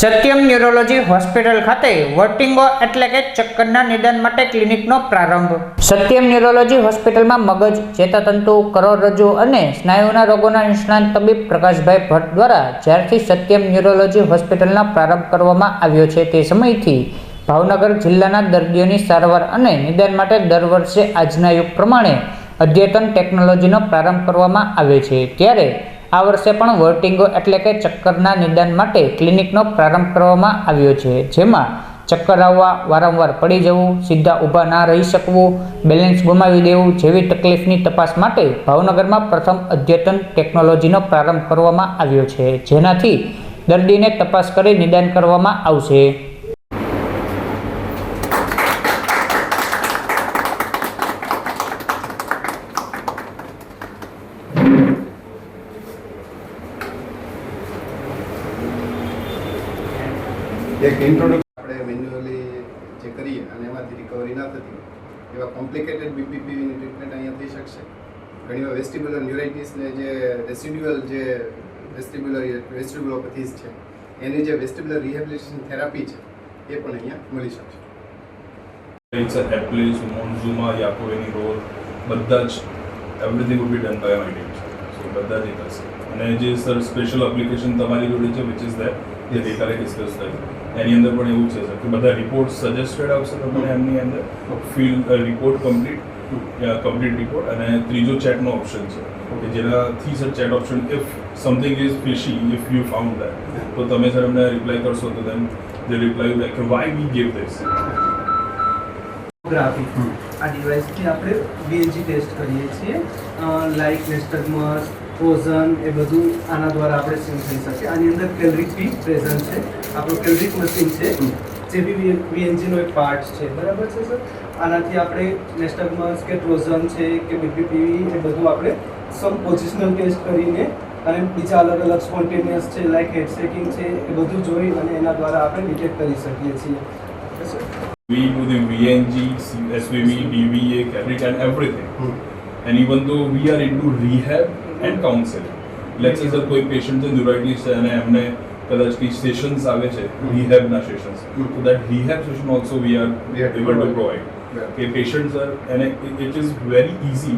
Satyam neurology hospital ખાતે વર્ટિંગો એટલે કે ચક્કરના નિદાન માટે ક્લિનિકનો પ્રારંભ. સત્યમ ન્યુરોલોજી હોસ્પિટલમાં મગજ, ચેતાતંતુ કરોડરજ્જુ અને સ્નાયુના રોગોના નિષ્ણાંત તબીબ પ્રકાશભાઈ ભટ્ટ દ્વારા જ્યારથી સત્યમ ન્યુરોલોજી હોસ્પિટલનો પ્રારંભ કરવામાં આવ્યો છે તે સમયથી ભાવનગર જિલ્લાના દર્દીઓની સારવાર અને નિદાન માટે દર વર્ષે આજના યુગ પ્રમાણે અદ્યતન ટેકનોલોજીનો પ્રારંભ કરવામાં આવે છે. ત્યારે આ વર્ષે પણ વર્ટિંગો એટલે કે ચક્કરના નિદાન માટે ક્લિનિકનો પ્રારંભ કરવામાં આવ્યો છે, જેમાં ચક્કર આવવા વારંવાર પડી જવું, સીધા ઊભા ના રહી શકવું, બેલેન્સ ગુમાવી દેવું જેવી તકલીફની તપાસ માટે ભાવનગરમાં પ્રથમ અદ્યતન ટેકનોલોજીનો પ્રારંભ કરવામાં આવ્યો છે, જેનાથી દર્દીને તપાસ કરી નિદાન કરવામાં આવશે. એક ઇન્ટ્રોડક્શન આપણે મેન્યુઅલી જે કરીએ અને એમાંથી રિકવરી ના થતી એવા કોમ્પ્લિકેટેડ બીપીપીની ટ્રીટમેન્ટ અહીંયા થઈ શકશે. ઘણીવાર વેસ્ટિબ્યુલર ન્યુરાઇટિસને જે રેસિડ્યુઅલ જે વેસ્ટિબ્યુલર વેસ્ટિબ્યુલોપેથીસ છે એની જે વેસ્ટિબ્યુલર રિહેબિલિટેશન થેરાપી છે એ પણ અહીંયા મળી શકશે. ઇટ્સ અ Eplis, મોન્ઝુમા યાકોવેની રોલ બધા જ everything would be done by my team so બધા જ કરશે. અને જે સર સ્પેશિયલ એપ્લિકેશન તમારી જોડે છે વિચ ઇઝ દેટ જે ગઈકાલે ડિસ્કસ થઈ એની અંદર પણ એવું છે સર કે બધા રિપોર્ટ સજેસ્ટેડ આવશે તમને એમની અંદર fill report complete complete report અને ત્રીજો ચેટનો ઓપ્શન છે. કે જેનાથી sir chat option if something is fishy if you found that તો તમે સર એમને રિપ્લાય કરશો તો દેન દે રિપ્લાય લાઈક કે વાય વી ગીવ ધીસ ગ્રાફી આ ડિવાઇસથી આપણે બીએનજી ટેસ્ટ કરીએ છીએ. લાઇક નેસ્ટગમસ ઓઝન એ બધું આના દ્વારા આપણે સીમ થઈ શકે. આની અંદર કેલરીક બી પ્રેઝન્ટ છે. આપણું કેલરીક મશીન છે. જે બી વીએનજીનો એક પાર્ટ છે. બરાબર છે સર આનાથી આપણે નેસ્ટગમસ કે ટ્રોઝન છે કે બીપીપીવી એ બધું આપણે સમ પોઝિશનલ ટેસ્ટ કરીને અને બીજા અલગ અલગ સ્પોન્ટેનિયસ છે લાઇક હેડ શેકિંગ છે એ બધું જોઈ અને એના દ્વારા આપણે ડિટેક્ટ કરી શકીએ છીએ. બરાબર? We do the VNG, SVV, DVA, CARIT and everything. And even though we are into rehab and counseling. Let's say sir કોઈ પેશન્ટ ન્યુરાઇટિસ છે અને એમને કદાચ કંઈ સેશન્સ આવે છે રિહેબના સેશન્સ તો that rehab session also we are able to provide. Provide. કે પેશન્ટ સર એને it is very easy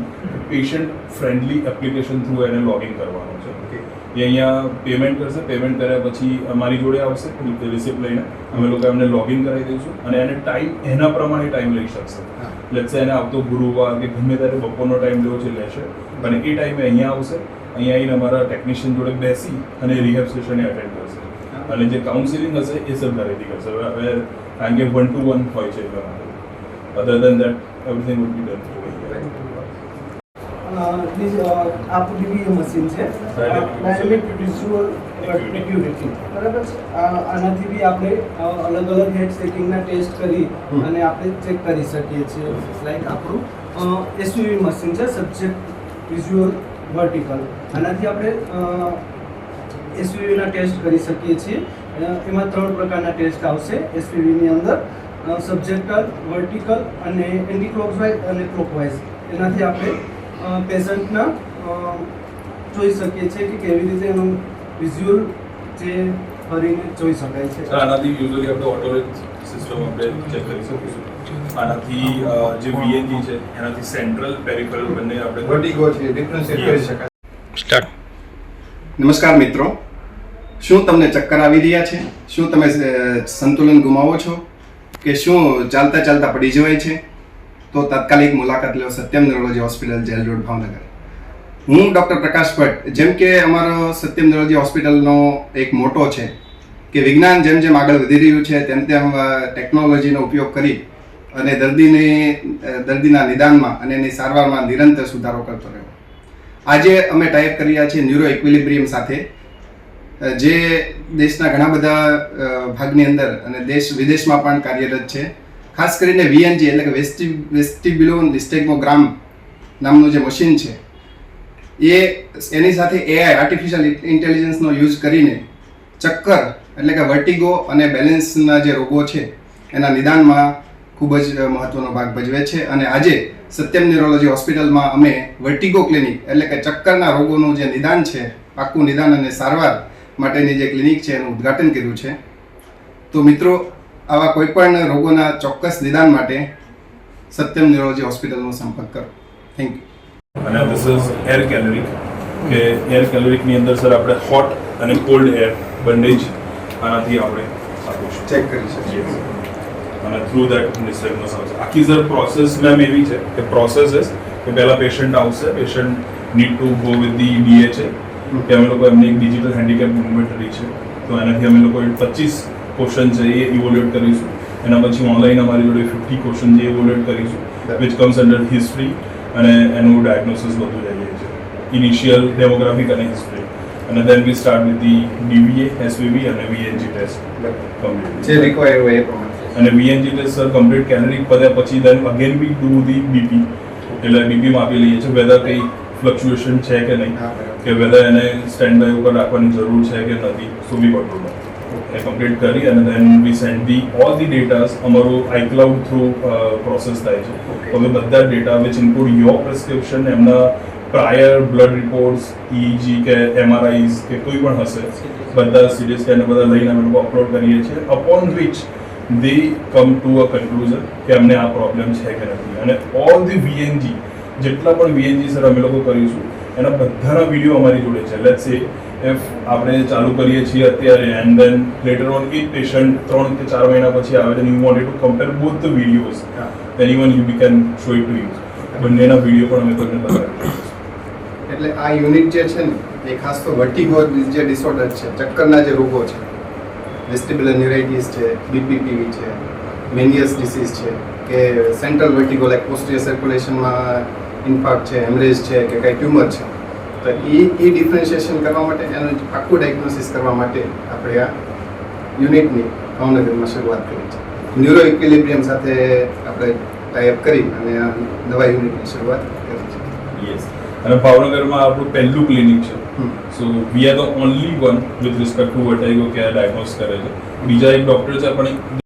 patient friendly application through એને લોગિન કરવાનું છે ઓકે એ અહીંયા પેમેન્ટ કરશે. પેમેન્ટ કર્યા પછી અમારી જોડે આવશે. રિસિપ્ટ લઈને અમે લોકો એમને લોગિન કરાવી દઈશું અને એને ટાઈમ એના પ્રમાણે ટાઈમ લઈ શકશે. હા. એને આવતો ગુરુવાર કે ગમે ત્યારે બપોરનો ટાઈમ લેવો છે લેશે. અને એ ટાઈમે અહીંયા આવશે. અહીંયા આવીને અમારા ટેકનિશિયન જોડે બેસી અને રિહેબ સેશને અટેન્ડ કરશે. અને જે કાઉન્સિલિંગ હશે એ સર ઘરેથી કરશે. હવે કારણ કે વન ટુ વન હોય છે other than that everything would be done આપણું DVA મશીન છે. ડાયનેમિક વિઝ્યુઅલ એક્યુરેટી બરાબર છે? આ- આનાથી બી આપણે અલગ અલગ હેડ સેટિંગના ટેસ્ટ કરી અને આપણે ચેક કરી શકીએ છીએ. લાઈક આપણું એસયુવી મશીન છે સબ્જેક્ટ વિઝ્યુઅલ વર્ટિકલ આનાથી આપણે એસયુવીના ટેસ્ટ કરી શકીએ છીએ. એમાં ત્રણ પ્રકારના ટેસ્ટ આવશે. એસયુવીની અંદર સબ્જેક્ટલ વર્ટિકલ અને એન્ટી ક્લોકવાઇઝ અને ક્લોકવાઇઝ એનાથી આપણે પેશન્ટના જોઈ શકીએ છીએ કે કેવી રીતે એનું વિઝ્યુઅલ જે ફરીને જોઈ શકાય છે. સર આનાથી યુઝલી આપણે ઓટો સિસ્ટમ આપણે ચેક કરી શકીશું. આનાથી જે વીએનજી છે એનાથી સેન્ટ્રલ પેરિફેરલ બંને આપણે વર્ટિગો છે ડિફરન્શિએટ કરી શકાય. સ્ટાર્ટ નમસ્કાર મિત્રો. શું તમને ચક્કર આવી રહ્યા છે? શું તમે સંતુલન ગુમાવો છો? કે શું ચાલતા ચાલતા પડી જવાય છે? તો તાત્કાલિક મુલાકાત લો Satyam neurology hospital jail road Bhavnagar. હું ડૉક્ટર પ્રકાશ ભટ્ટ, જેમ કે અમારો સત્યમ ન્યુરોલોજી હોસ્પિટલનો એક મોટો છે, કે વિજ્ઞાન જેમ જેમ આગળ વધી રહ્યું છે, તેમ તેમ ટેકનોલોજીનો ઉપયોગ કરી અને દર્દીને, દર્દીના નિદાનમાં અને એની સારવારમાં નિરંતર સુધારો કરતો રહ્યો. આજે અમે ટાઈપ કરી રહ્યા છીએ ન્યુરો ઇક્વિલિબ્રિયમ સાથે, જે દેશના ઘણા બધા ભાગની અંદર અને દેશ વિદેશમાં પણ કાર્યરત છે. ખાસ કરીને વીએનજી, એટલે કે વેસ્ટી વેસ્ટિબ્યુલો ડિસ્ટેગ્મોગ્રામ નામનું જે મશીન છે, એ એની સાથે એઆઈ આર્ટિફિશિયલ ઇન્ટેલિજન્સનો યુઝ કરીને ચક્કર, એટલે કે વર્ટિગો અને બેલેન્સના જે રોગો છે, એના નિદાનમાં ખૂબ જ મહત્વનો ભાગ ભજવે છે. અને આજે સત્યમ ન્યુરોલોજી હોસ્પિટલમાં અમે વર્ટિગો ક્લિનિક એટલે કે ચક્કરના રોગોનું જે નિદાન છે પાક્કું નિદાન અને સારવાર માટેની જે ક્લિનિક છે, એનું ઉદ્ઘાટન કર્યું છે. તો મિત્રો આવા કોઈ પણ રોગોના ચોક્કસ નિદાન માટે સત્યમ ન્યુરોલોજી હોસ્પિટલનો સંપર્ક કરો. થેન્ક યુ અને ધીસ ઇઝ એર કેલરિક કે એર કેલરિકની અંદર સર આપણે હોટ અને કોલ્ડ એર બંને જ આનાથી આપણે આપીશું. ચેક કરી શકીએ. અને થ્રુ દેટ ડિસ્ટર્બન્સ આવશે આખી સર પ્રોસેસ મેમ એવી છે કે પ્રોસેસ ઇઝ કે પહેલાં પેશન્ટ આવશે patient need to go with the DHA કે અમે લોકો એમને એક ડિજિટલ હેન્ડીકેપ ઇન્વેન્ટરી છે. તો એનાથી અમે લોકો પચીસ ક્વેશ્ચન છે એ ઇવોલ્યુટ કરીશું. એના પછી ઓનલાઈન અમારી જોડે ફિફ્ટી ક્વેશ્ચન જે ઇવોલ્યુટ કરીશું વિચ કમ્સ અંડર હિસ્ટ્રી અને એનું ડાયગ્નોસિસ બધું જઈએ છે. ઇનિશિયલ ડેમોગ્રાફિક અને હિસ્ટ્રી અને then we start with the DVA SVV અને વીએનજી ટેસ્ટ કમ્પ્લીટ જે રિક્વાયર હોય એ પ્રમાણે. અને VNG test sir complete calorie પત્યા પછી then again we do the BP એટલે બીપી માપી લઈએ છીએ વેધર કંઈ ફ્લક્ચ્યુએશન છે કે નહીં. કે વેધર એને સ્ટેન્ડ બાય ઉપર રાખવાની જરૂર છે કે નથી સો વી ડુ એ કમ્પ્લીટ કરી અને then we send the all the datas અમારું આઈક્લાઉડ થ્રુ પ્રોસેસ થાય છે. તો હવે બધા data which include your prescription એમના prior blood reports e g કે એમઆરઆઈઝ કે કોઈ પણ હશે બધા સીટી સ્કેન બધા લઈને અમે લોકો અપલોડ કરીએ છીએ upon which they come to a conclusion કે અમને આ પ્રોબ્લેમ છે કે નથી. અને ઓલ ધી વીએનજી જેટલા પણ વીએનજી સર અમે લોકો કરીશું એના બધાના વીડિયો અમારી જોડે છે. લેટ્સ સે ઇફ આપણે ચાલુ કરીએ છીએ અત્યારે. And then later on A patient ત્રણ કે ચાર મહિના પછી આવે છે. You wanted to compare both the videos હા. then you be can show it to use બંનેના વીડિયો પણ અમે તમને બતાવીએ. એટલે આ યુનિટ જે છે ને એ ખાસ તો વર્ટિગો જે ડિસઓર્ડર છે ચક્કરના જે રોગો છે વેસ્ટિબ્યુલર ન્યુરાઇટિસ છે બીપીપીવી છે મેનિયસ ડિસીઝ છે કે સેન્ટ્રલ વર્ટિગો લાઈક પોસ્ટિયર સર્ક્યુલેશનમાં ઇન્ફાર્ક્ટ છે હેમરેજ છે કે કંઈ ટ્યુમર છે. તો એ એ ડિફરન્શિએશન કરવા માટે એનું આખું ડાયગ્નોસિસ કરવા માટે આપણે આ યુનિટની ભાવનગરમાં શરૂઆત કરી છે. ન્યુરો ઇક્વિલિબ્રિયમ સાથે આપણે ટાઈપ કરી અને આ નવા યુનિટની શરૂઆત કરી છે. યસ અને ભાવનગરમાં આપણું પહેલું ક્લિનિક છે. So we are the only one with respect to vertigo કે ડાયગ્નોસ કરે છે. બીજા એક ડૉક્ટર છે પણ